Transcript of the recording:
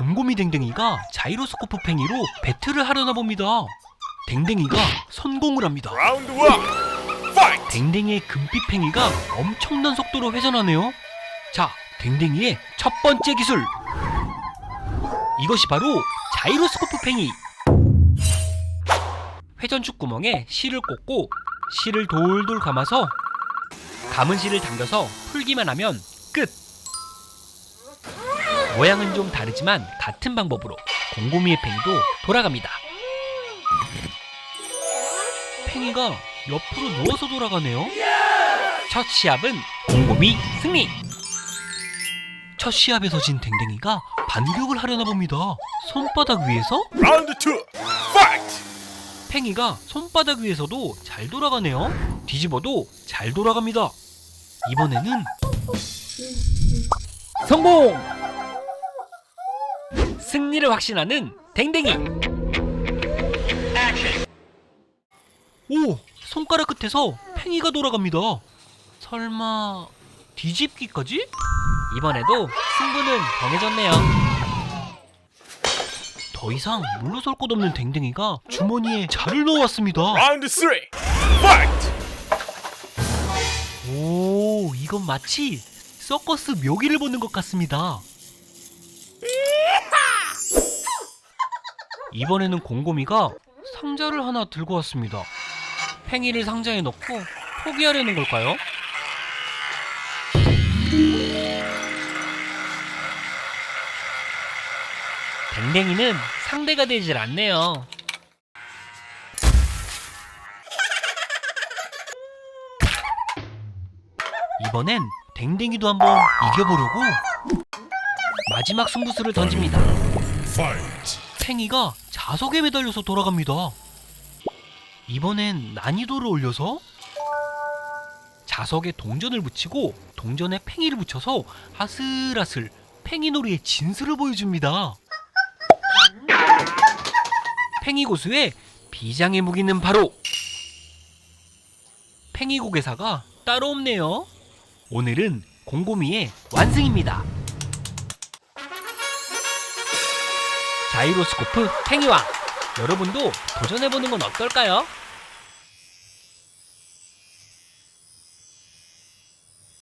곰곰이 댕댕이가 자이로스코프 팽이로 배틀을 하려나 봅니다. 댕댕이가 성공을 합니다. Fight. 댕댕이의 금빛 팽이가 엄청난 속도로 회전하네요. 자, 댕댕이의 첫 번째 기술. 이것이 바로 자이로스코프 팽이. 회전축 구멍에 실을 꽂고 실을 돌돌 감아서 감은 실을 당겨서 풀기만 하면 끝. 모양은 좀 다르지만 같은 방법으로 곰곰이의 팽이도 돌아갑니다. 팽이가 옆으로 누워서 돌아가네요. 첫 시합은 곰곰이 승리. 첫 시합에서 진 댕댕이가 반격을 하려나 봅니다. 손바닥 위에서 Round two. Fight. 팽이가 손바닥 위에서도 잘 돌아가네요. 뒤집어도 잘 돌아갑니다. 이번에는 성공! 승리를 확신하는 댕댕이. 오, 손가락 끝에서 팽이가 돌아갑니다. 설마 뒤집기까지? 이번에도 승부는 정해졌네요. 더 이상 물러설 곳 없는 댕댕이가 주머니에 자를 넣어왔습니다. Round three. Fight. 오, 이건 마치 서커스 묘기를 보는 것 같습니다. 이번에는 곰곰이가 상자를 하나 들고 왔습니다. 팽이를 상자에 넣고 포기하려는 걸까요? 댕댕이는 상대가 되질 않네요. 이번엔 댕댕이도 한번 이겨보려고 마지막 승부수를 던집니다. Fight. 팽이가 자석에 매달려서 돌아갑니다. 이번엔 난이도를 올려서 자석에 동전을 붙이고 동전에 팽이를 붙여서 아슬아슬 팽이놀이의 진수를 보여줍니다. 팽이 고수의 비장의 무기는 바로 팽이 고개사가 따로 없네요. 오늘은 곰곰이의 완승입니다. 자이로스코프 팽이왕 여러분도 도전해보는 건 어떨까요?